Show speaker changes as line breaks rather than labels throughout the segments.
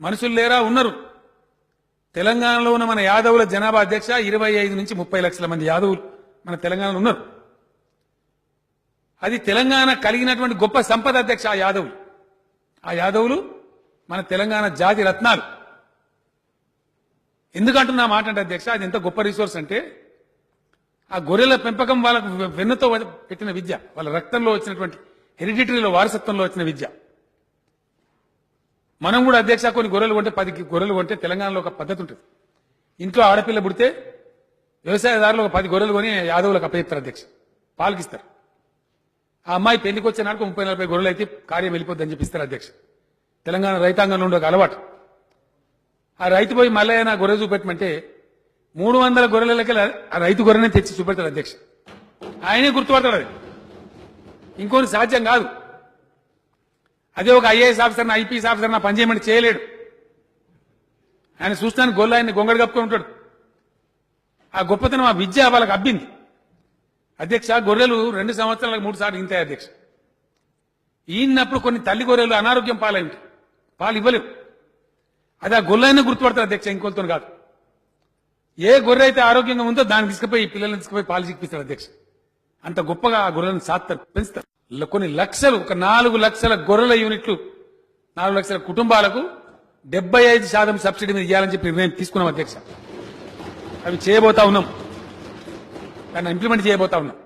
మనుషులు లేరా ఉన్నారు. తెలంగాణలో ఉన్న మన యాదవుల జనాభా అధ్యక్ష ఇరవై ఐదు నుంచి ముప్పై లక్షల మంది యాదవులు మన తెలంగాణలో ఉన్నారు. అది తెలంగాణ కలిగినటువంటి గొప్ప సంపద అధ్యక్ష ఆ యాదవులు. ఆ యాదవులు మన తెలంగాణ జాతి రత్నాలు. ఎందుకంటున్నా మాట అంటే అధ్యక్ష అది ఎంత గొప్ప రిసోర్స్ అంటే ఆ గొర్రెల పెంపకం వాళ్ళకు వెన్నతో పెట్టిన విద్య వాళ్ళ రక్తంలో వచ్చినటువంటి హెరిడిటరీలో వారసత్వంలో వచ్చిన విద్య. మనం కూడా అధ్యక్ష కొన్ని గొర్రెలు కొంటే పది గొర్రెలు కొంటే తెలంగాణలో ఒక పద్ధతి ఉంటుంది. ఇంట్లో ఆడపిల్ల పుడితే వ్యవసాయదారులు ఒక పది గొర్రెలు కొని యాదవులకు అప్పచెప్తారు అధ్యక్ష. పాలకిస్తారు. ఆ అమ్మాయి పెళ్ళికి వచ్చే నాటికి ముప్పై నలభై గొర్రెలు అయితే కార్యం వెళ్ళిపోద్దని చెప్పిస్తారు అధ్యక్ష. తెలంగాణ రైతాంగంలో ఉండే ఒక అలవాటు. ఆ రైతు పోయి మళ్ళీ నా గొర్రె చూపెట్టమంటే మూడు వందల గొర్రెలకి ఆ రైతు గొర్రెనే తెచ్చి చూపెడతాడు అధ్యక్ష. ఆయనే గుర్తుపడతాడు అది. ఇంకోటి సాధ్యం కాదు. అదే ఒక ఐఏఎస్ ఆఫీసర్ ఐపీఎస్ ఆఫీసర్ నా పనిచేయమని చేయలేడు. ఆయన చూస్తాను గొల్ల ఆయన గొంగడు కప్పుకొని ఉంటాడు. ఆ గొప్పతనం ఆ విద్య వాళ్ళకి అబ్బింది. అధ్యక్ష గొర్రెలు రెండు సంవత్సరాలకు మూడు సార్లు ఇంతాయి అధ్యక్ష. ఈయనప్పుడు కొన్ని తల్లి గొర్రెలు అనారోగ్యం పాలైంది. పాలు ఇవ్వలేవు. అది ఆ గొర్రెలైనా గుర్తుపడతారు అధ్యక్ష ఇంకొలతో కాదు. ఏ గొర్రె అయితే ఆరోగ్యంగా ఉందో దాన్ని తీసుకుపోయి పిల్లల్ని తీసుకుపోయి పాలు చిక్కిస్తారు అధ్యక్ష. అంత గొప్పగా ఆ గొర్రెలను సాత్తారు పెంచుతారు. కొన్ని లక్షలు ఒక నాలుగు లక్షల గొర్రెల యూనిట్లు నాలుగు లక్షల కుటుంబాలకు డెబ్బై ఐదు శాతం సబ్సిడీ మీద ఇవ్వాలని చెప్పి నిర్ణయం తీసుకున్నాం అధ్యక్ష. అవి చేయబోతా ఉన్నాం. దాన్ని ఇంప్లిమెంట్ చేయబోతా ఉన్నాం.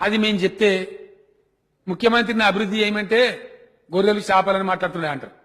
అది మేము చెప్తే ముఖ్యమంత్రిని అభివృద్ధి చేయమంటే గొర్రెలు చేపలని మాట్లాడుతున్నాయి అంటారు